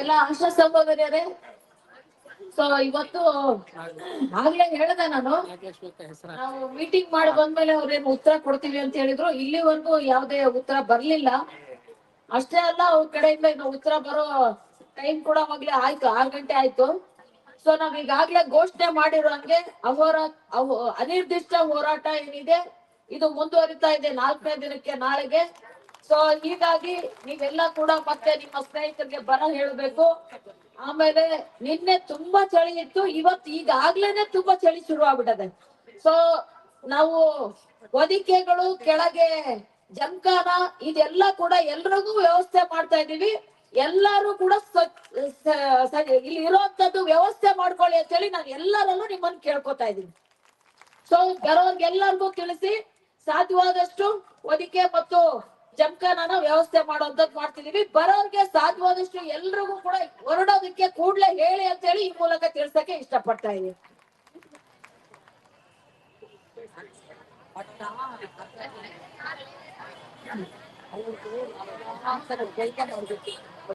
ಎಲ್ಲ ಅಂಶ ಸಹೋದರಿಯರೇ ಸೊ ಇವತ್ತು ಆಗ್ಲೇ ಹೇಳ್ದೆ ನಾನು, ನಾವು ಮೀಟಿಂಗ್ ಮಾಡಿ ಬಂದ್ಮೇಲೆ ಅವ್ರೇನು ಉತ್ತರ ಕೊಡ್ತೀವಿ ಅಂತ ಹೇಳಿದ್ರು. ಇಲ್ಲಿವರೆಗೂ ಯಾವುದೇ ಉತ್ತರ ಬರ್ಲಿಲ್ಲ. ಅಷ್ಟೇ ಅಲ್ಲ, ಅವ್ರ ಕಡೆಯಿಂದ ಉತ್ತರ ಬರೋ ಟೈಮ್ ಕೂಡ ಅವಾಗ್ಲೇ ಆಯ್ತು, ಆರ್ ಗಂಟೆ ಆಯ್ತು. ಸೊ ನಾವ್ ಈಗಾಗ್ಲೇ ಘೋಷಣೆ ಮಾಡಿರೋ ಹಂಗೆ ಅವ ಅನಿರ್ದಿಷ್ಟ ಹೋರಾಟ ಏನಿದೆ, ಇದು ಮುಂದುವರಿತಾ ಇದೆ ನಾಲ್ಕನೇ ದಿನಕ್ಕೆ ನಾಳೆಗೆ. ಸೊ ಹೀಗಾಗಿ ನೀವೆಲ್ಲ ಕೂಡ ಮತ್ತೆ ನಿಮ್ಮ ಸ್ನೇಹಿತರಿಗೆ ಬರ ಹೇಳ್ಬೇಕು. ಆಮೇಲೆ ನಿನ್ನೆ ತುಂಬಾ ಚಳಿ ಇತ್ತು, ಇವತ್ತು ಈಗಾಗ್ಲೇನೆ ತುಂಬಾ ಚಳಿ ಶುರು ಆಗ್ಬಿಟ್ಟದೆ ಸೊ ನಾವು ಹೊದಿಕೆಗಳು, ಕೆಳಗೆ ಜಂಕಾನ, ಇದೆಲ್ಲ ಕೂಡ ಎಲ್ರಿಗೂ ವ್ಯವಸ್ಥೆ ಮಾಡ್ತಾ ಇದೀವಿ ಎಲ್ಲಾರು ಕೂಡ ಇಲ್ಲಿ ಇರುವಂತದ್ದು ವ್ಯವಸ್ಥೆ ಮಾಡ್ಕೊಳ್ಳಿ ಅಂತ ಹೇಳಿ ನಾನು ಎಲ್ಲರಲ್ಲೂ ನಿಮ್ಮನ್ನು ಕೇಳ್ಕೊತಾ ಇದ್ದೀನಿ. ಸೊ ಬರೋರ್ಗೆಲ್ಲರಿಗೂ ತಿಳಿಸಿ ಸಾಧ್ಯವಾದಷ್ಟು ಹೊದಿಕೆ ಮತ್ತು ಜಂಕನನ ವ್ಯವಸ್ಥೆ ಮಾಡುವಂತದ್ ಮಾಡ್ತಿದೀವಿ. ಬರೋರ್ಗೆ ಸಾಧ್ಯವಾದಷ್ಟು ಎಲ್ರಿಗೂ ಕೂಡ ಹೊರಡೋದಕ್ಕೆ ಕೂಡ್ಲೆ ಹೇಳಿ ಅಂತ ಹೇಳಿ ಈ ಮೂಲಕ ತಿಳ್ಸಕ್ಕೆ ಇಷ್ಟಪಡ್ತಾ ಇದೀನಿ.